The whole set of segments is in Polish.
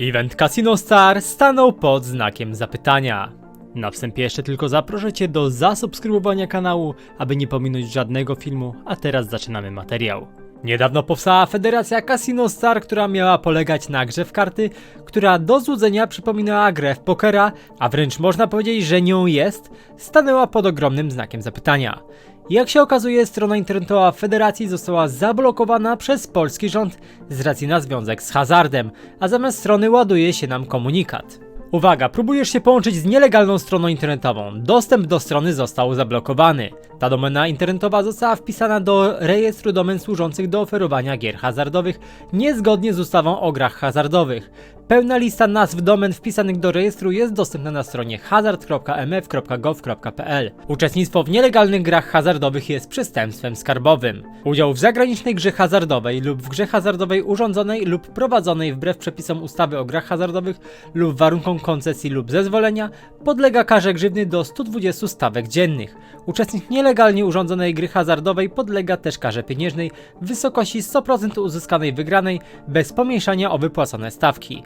Event Casino Star stanął pod znakiem zapytania. Na wstępie jeszcze tylko zaproszę Cię do zasubskrybowania kanału, aby nie pominąć żadnego filmu, a teraz zaczynamy materiał. Niedawno powstała Federacja Casino Star, która miała polegać na grze w karty, która do złudzenia przypominała grę w pokera, a wręcz można powiedzieć, że nią jest, stanęła pod ogromnym znakiem zapytania. Jak się okazuje, strona internetowa Federacji została zablokowana przez polski rząd z racji na związek z hazardem, a zamiast strony ładuje się nam komunikat. Uwaga, próbujesz się połączyć z nielegalną stroną internetową. Dostęp do strony został zablokowany. Ta domena internetowa została wpisana do rejestru domen służących do oferowania gier hazardowych niezgodnie z ustawą o grach hazardowych. Pełna lista nazw domen wpisanych do rejestru jest dostępna na stronie hazard.mf.gov.pl. Uczestnictwo w nielegalnych grach hazardowych jest przestępstwem skarbowym. Udział w zagranicznej grze hazardowej lub w grze hazardowej urządzonej lub prowadzonej wbrew przepisom ustawy o grach hazardowych lub warunkom koncesji lub zezwolenia podlega karze grzywny do 120 stawek dziennych. Uczestnik nielegalnie urządzonej gry hazardowej podlega też karze pieniężnej w wysokości 100% uzyskanej wygranej bez pomniejszania o wypłacone stawki.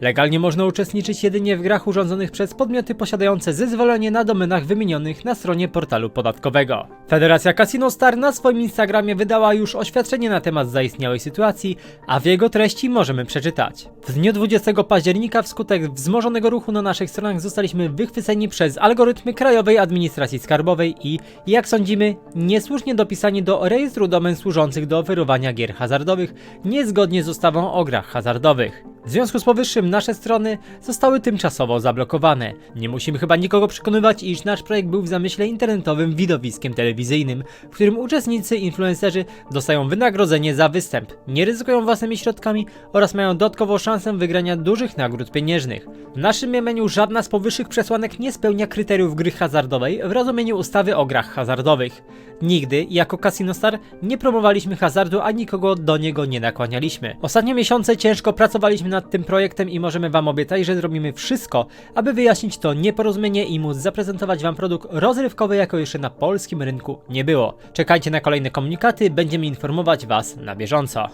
Legalnie można uczestniczyć jedynie w grach urządzonych przez podmioty posiadające zezwolenie na domenach wymienionych na stronie portalu podatkowego. Federacja Casino Star na swoim Instagramie wydała już oświadczenie na temat zaistniałej sytuacji, a w jego treści możemy przeczytać. W dniu 20 października wskutek wzmożonego ruchu na naszych stronach zostaliśmy wychwyceni przez algorytmy Krajowej Administracji Skarbowej i, jak sądzimy, niesłusznie dopisani do rejestru domen służących do oferowania gier hazardowych niezgodnie z ustawą o grach hazardowych. W związku z powyższym nasze strony zostały tymczasowo zablokowane. Nie musimy chyba nikogo przekonywać, iż nasz projekt był w zamyśle internetowym widowiskiem telewizyjnym, w którym uczestnicy influencerzy dostają wynagrodzenie za występ, nie ryzykują własnymi środkami oraz mają dodatkowo szansę wygrania dużych nagród pieniężnych. W naszym mniemaniu żadna z powyższych przesłanek nie spełnia kryteriów gry hazardowej w rozumieniu ustawy o grach hazardowych. Nigdy, jako Casino Star, nie promowaliśmy hazardu, a nikogo do niego nie nakłanialiśmy. Ostatnie miesiące ciężko pracowaliśmy nad tym projektem możemy Wam obiecać, że zrobimy wszystko, aby wyjaśnić to nieporozumienie i móc zaprezentować Wam produkt rozrywkowy, jako jeszcze na polskim rynku nie było. Czekajcie na kolejne komunikaty, będziemy informować Was na bieżąco.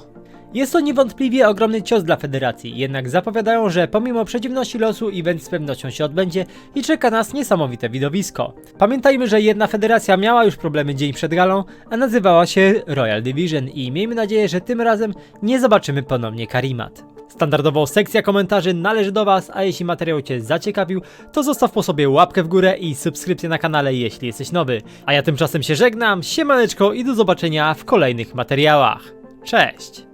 Jest to niewątpliwie ogromny cios dla federacji, jednak zapowiadają, że pomimo przeciwności losu event z pewnością się odbędzie i czeka nas niesamowite widowisko. Pamiętajmy, że jedna federacja miała już problemy dzień przed galą, a nazywała się Royal Division i miejmy nadzieję, że tym razem nie zobaczymy ponownie Karimat. Standardowo sekcja komentarzy należy do Was, a jeśli materiał Cię zaciekawił, to zostaw po sobie łapkę w górę i subskrypcję na kanale, jeśli jesteś nowy. A ja tymczasem się żegnam, siemaneczko i do zobaczenia w kolejnych materiałach. Cześć!